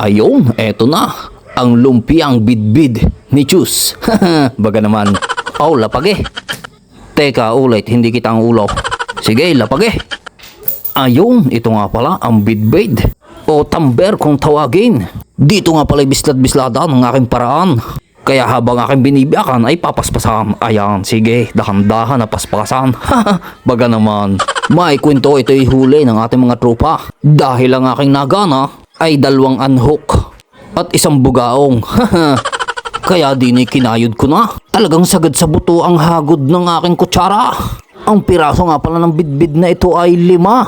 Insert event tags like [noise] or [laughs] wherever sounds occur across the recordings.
Ayun, eto na. Ang lumpiang bidbid ni Chus. [laughs] Baga naman. Oh, lapag. Teka, ulit, hindi kita ang ulo. Sige, lapag eh. Ayun, ito nga pala ang bidbid. O tamber kung tawagin. Dito nga pala bislat-bislada ng aking paraan. Kaya habang aking binibiyakan ay papaspasan. Ayan, sige, dahan-dahan na paspasan. [laughs] Baga naman. May kwento ito'y huli ng ating mga tropa. Dahil ang aking nagana ay dalawang unhook at isang bugaong. [laughs] Kaya di ni kinayod ko na. Talagang sagad sa buto ang hagod ng aking kutsara. Ang piraso nga pala ng bidbid na ito ay lima.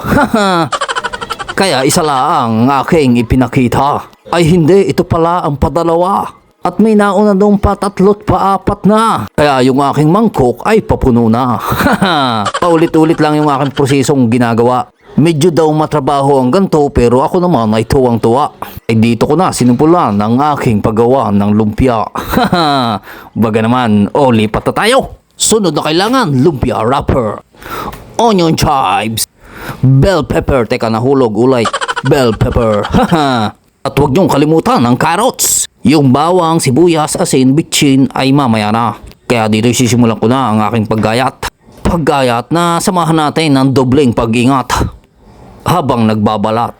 [laughs] Kaya isa lang ang aking ipinakita. Ay hindi, ito pala ang padalawa. At may nauna doon pa tatlo't pa apat na. Kaya yung aking mangkok ay papuno na. [laughs] Paulit-ulit lang yung aking prosesong ginagawa. Medyo daw matrabaho ang ganito pero ako naman ay tuwang-tuwa. Ay dito ko na sinimpulan ang aking paggawa ng lumpia. [laughs] Baga naman, o lipat tayo. Sunod na kailangan, lumpia wrapper. Onion chives. Bell pepper, teka nahulog ulay. Bell pepper. [laughs] At huwag niyong kalimutan ang carrots. Yung bawang, sibuyas, asin, bitchin ay mamaya na. Kaya dito sisimulan ko na ang aking paggayat. Paggayat na samahan natin ng dobleng pag-ingat habang nagbabalat.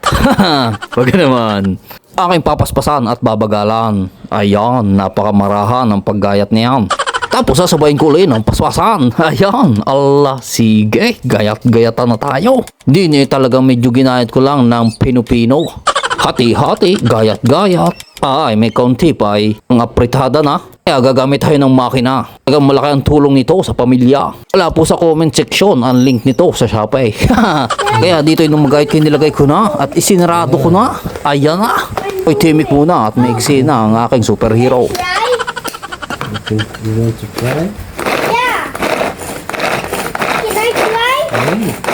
[laughs] Wag naman. Aking papaspasan at babagalan. Ayan, napakamarahan ang paggayat niyan. Tapos sasabayin ko ulit ng paspasan. [laughs] Ayan, Allah, sige, gayat-gayatan na tayo. Di niya talagang medyo ginayat ko lang ng pinupino. Hati-hati, gayat-gayat. Ay, may kaunti pa ay ang apritada na. Kaya gagamit tayo ng makina. Talagang malaki ang tulong nito sa pamilya. Wala po sa comment section ang link nito sa Shopee. [laughs] Kaya dito yung magayat ko nilagay ko na at isinarado ko na. Ayan na. Uy, timik muna at maigsi na ang aking superhero. Okay, you want to try? Yeah. Can I try? Hey,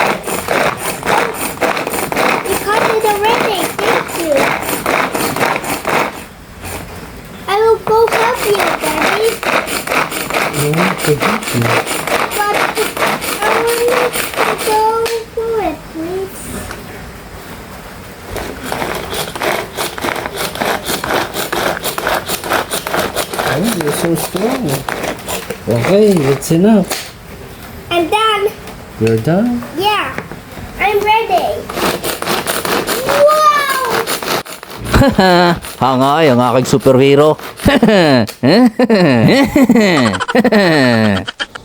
I want to help you. But I want to go do it, please. Oh, you're so strong. Okay, it's enough. I'm done. You're done. Yeah. I'm ready. Hangay ang aking superhero. [laughs]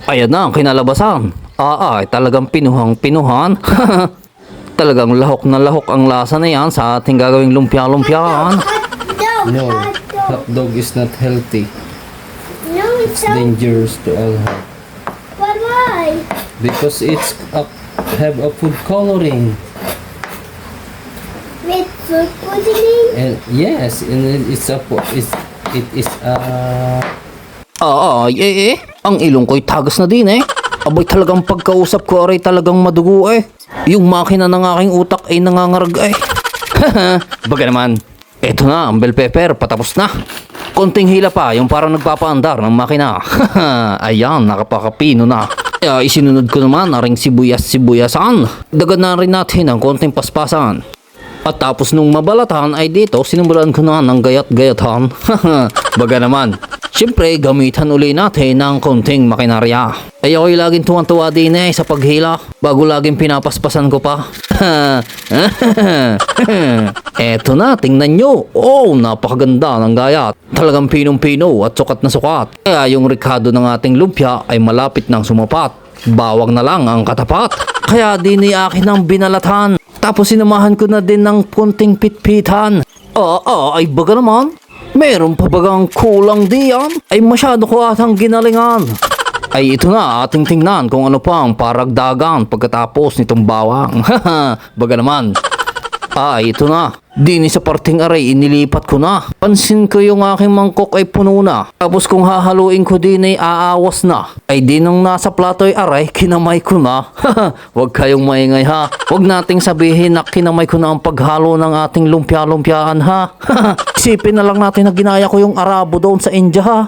Ayan na ang kinalabasan. Ah, ay talagang pinuhang pinuhan. [laughs] talagang lahok na lahok ang lasa na yan sa ating gagawing lumpia-lumpiaan. No, Hot dog. is not healthy. No, it's It's dangerous to all health. But why? Because it's a, have a food coloring. Food poisoning? And yes, and it- it's a po- it's, it is a Ah, ay, eh, eh. Ang ilong ko'y tagas na din eh. Abay talagang pagkausap ko aray talagang madugo eh. Yung makina ng aking utak ay nangangarag eh. [laughs] Baga naman. Eto na, ang bell pepper, patapos na. Konting hila pa, yung parang nagpapaandar ng makina. [laughs] Ayan, nakapakapino na. Kaya isinunod ko naman aring sibuyas-sibuyasan. Dagan na rin natin ang konting paspasan. At tapos nung mabalatan ay dito, sinimulan ko na ng gayat-gayatan. [laughs] Baga naman. Siyempre, gamitan uli natin ng konting makinarya. Ay ako'y laging tuwan-tuwa din eh sa paghila bago laging pinapaspasan ko pa. [laughs] Eto na, tingnan nyo. Oh, napakaganda ng gayat. Talagang pinong-pino at sukat na sukat. Kaya yung rikado ng ating lumpia ay malapit ng sumapat. Bawang na lang ang katapat. Kaya di ni akin ang binalatan. Tapos sinamahan ko na din ng konting pitpitan. Oo, oo, ay baga naman. Meron pa bagang kulang diyan? Ay masyado ko atang ginalingan. [laughs] Ay ito na, ating tingnan kung ano pa ang paragdagan pagkatapos nitong bawang. [laughs] baga naman. Ay, ito na. Dini sa parting aray, inilipat ko na. Pansin ko yung aking mangkok ay puno na. Tapos kung hahaluin ko din ay aawas na. Ay di nung nasa plato ay aray, kinamay ko na. [laughs] Huwag kayong maingay ha. Huwag nating sabihin na kinamay ko na ang paghalo ng ating lumpia-lumpiaan ha. [laughs] Isipin na lang natin na ginaya ko yung Arabo doon sa India ha.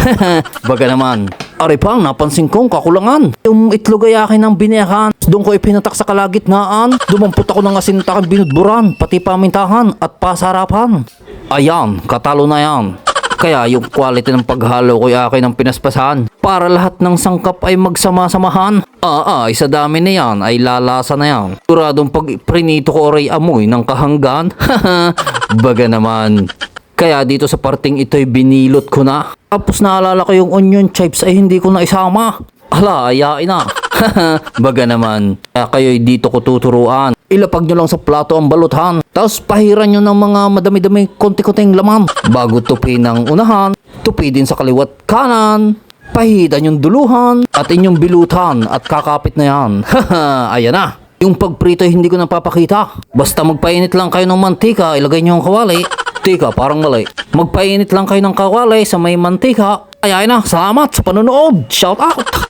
[laughs] Baga naman, Ari pang napansin kong kakulangan. Yung itlog ay akin ng biniyakan. Doon ko ipinatak sa kalagitnaan. Dumampot ako ng asintakan binudburan, pati pamintahan at pasarapan. Ayan, katalo na yan. Kaya yung quality ng paghalo ko ay akin ang pinaspasahan para lahat ng sangkap ay magsama-samahan. Ah, ah, isa dami na yan ay lalasa na yan. Turadong pag prinito ko oray amoy ng kahanggan. [laughs] Baga naman. Kaya dito sa parting ito'y binilot ko na. Tapos naalala ko yung onion chips ay hindi ko na isama. Hala, ayain na. [laughs] Baga naman. Kaya kayo'y dito ko tuturuan. Ilapag nyo lang sa plato ang baluthan. Tapos pahiran nyo ng mga madami-dami konti-konting laman. Bago tupi ng unahan, tupi din sa kaliwat kanan. Pahidan yung duluhan at inyong bilutan at kakapit na yan. [laughs] Ayan na. Yung pagprito hindi ko napapakita. Basta magpainit lang kayo ng mantika, ilagay nyo ang kawali. Tika, parang mali. Magpainit lang kayo ng kawali sa may mantika. Ayan na, salamat sa panonood. Shout out!